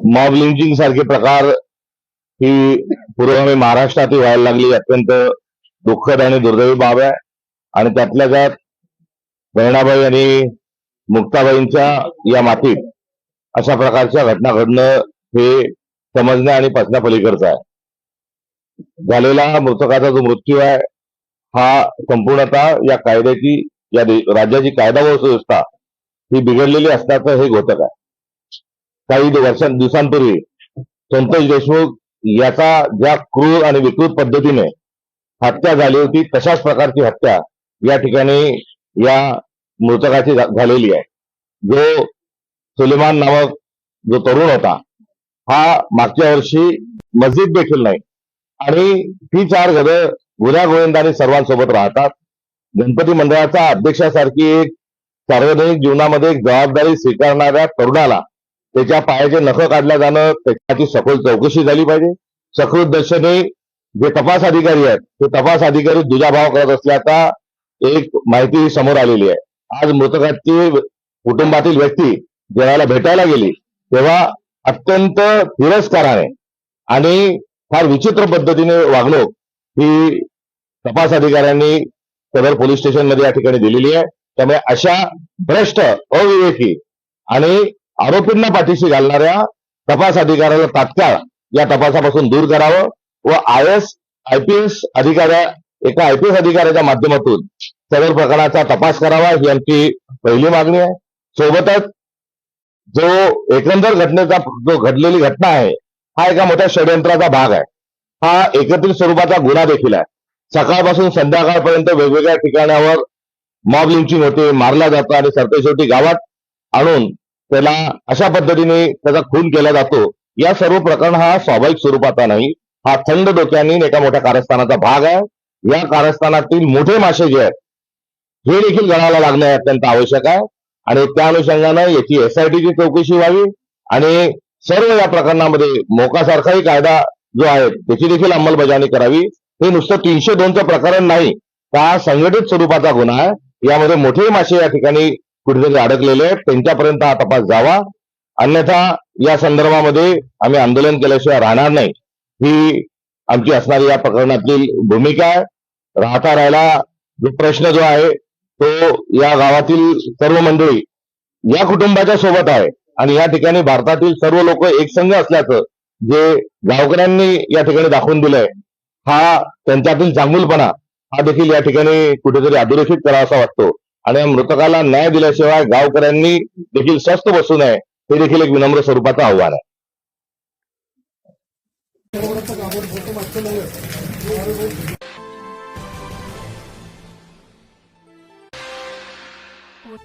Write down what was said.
Mob leaching सारखे प्रकार ही पूर्व महाराष्ट्रातही व्हायला लागली. अत्यंत दुःखद आणि दुर्दैवी बाब आहे. आणि त्यातल्या त्यात बहिणाबाई आणि मुक्ताबाईंच्या या मातीत अशा प्रकारच्या घटना घडणं हे समजण्या आणि पचण्यापलीकडचं आहे. झालेला मृतकाचा जो मृत्यू आहे हा संपूर्णतः या कायद्याची या राज्याची कायदा व सुव्यवस्था ही बिघडलेली असल्याचं हे घोतक आहे. काही वर्षां दिवसांपूर्वी संतोष देशमुख याचा ज्या क्रूर आणि विकृत पद्धतीने हत्या झाली होती तशाच प्रकारची हत्या या ठिकाणी या मृतकाची झालेली आहे. जो सुलेमान नामक जो तरुण होता हा मागच्या वर्षी मस्जिद देखील नाही. आणि ती चार घरं गुन्हा गोविंदाने सर्वांसोबत राहतात. गणपती मंडळाचा अध्यक्षासारखी एक सार्वजनिक जीवनामध्ये एक जबाबदारी स्वीकारणाऱ्या तरुणाला त्याच्या पायाचे नख काढल्या जाणं त्याची सखोल चौकशी झाली पाहिजे. सकृत दर्शनी जे तपास अधिकारी आहेत ते तपास अधिकारी दुजाभाव करत असल्याचा एक माहिती समोर आलेली आहे. आज मृतकाची कुटुंबातील व्यक्ती जेव्हा भेटायला गेली तेव्हा अत्यंत तिरस्काराने आणि फार विचित्र पद्धतीने वागणूक ही तपास अधिकाऱ्यांनी सदर पोलीस स्टेशनमध्ये या ठिकाणी दिलेली आहे. त्यामुळे अशा भ्रष्ट अविवेकी आणि आरोपींना पाठीशी घालणाऱ्या तपास अधिकाऱ्याला तात्काळ या तपासापासून दूर करावं व आय एस आयपीएस अधिकाऱ्या एका आयपीएस अधिकाऱ्याच्या माध्यमातून सदर प्रकरणाचा तपास करावा ही आमची पहिली मागणी आहे. सोबतच जो एकंदर घटनेचा जो घडलेली घटना आहे हा एका मोठ्या षडयंत्राचा भाग आहे. हा एकत्रित स्वरूपाचा गुन्हा देखील आहे. सकाळपासून संध्याकाळपर्यंत वेगवेगळ्या ठिकाणावर मॉब लिंचिंग होते मारला जातो आणि सरतेशेवटी गावात आणून त्याला अशा पद्धतीने त्याचा खून केला जातो. या सर्व प्रकरण हा स्वाभाविक स्वरूपाचा नाही. हा थंड डोक्याने एका मोठ्या कारस्थानाचा भाग आहे. या कारस्थानातील मोठे मासे जे आहेत हे देखील गणाला लागणे अत्यंत आवश्यक आहे. आणि त्या अनुषंगानं याची एसआयटीची चौकशी व्हावी. आणि सर्व या प्रकरणामध्ये मोकासारखाही कायदा जो आहे त्याची देखील अंमलबजावणी करावी. हे नुसतं तीनशे दोनचं प्रकरण नाही त्या संघटित स्वरूपाचा गुन्हा आहे. यामध्ये मोठे मासे या ठिकाणी कुठेतरी अडकलेले आहेत त्यांच्यापर्यंत हा तपास जावा. अन्यथा या संदर्भामध्ये आम्ही आंदोलन केल्याशिवाय राहणार नाही. ही आमची असणारी या प्रकरणातील भूमिका आहे. राहता राहिला जो प्रश्न जो आहे तो या गावातील सर्व मंडळी या कुटुंबाच्या सोबत आहे. आणि या ठिकाणी भारतातील सर्व लोक एकसंघ असल्याचं जे गावकऱ्यांनी या ठिकाणी दाखवून दिलंय हा त्यांच्यातील चांगुलपणा हा देखील या ठिकाणी कुठेतरी अधोरेखित करावासा वाटतो. आणि मृतकाला न्याय दिल्याशिवाय गावकऱ्यांनी देखील स्वस्त बसू नये हे देखील एक विनम्र स्वरूपाचं आव्हान आहे What?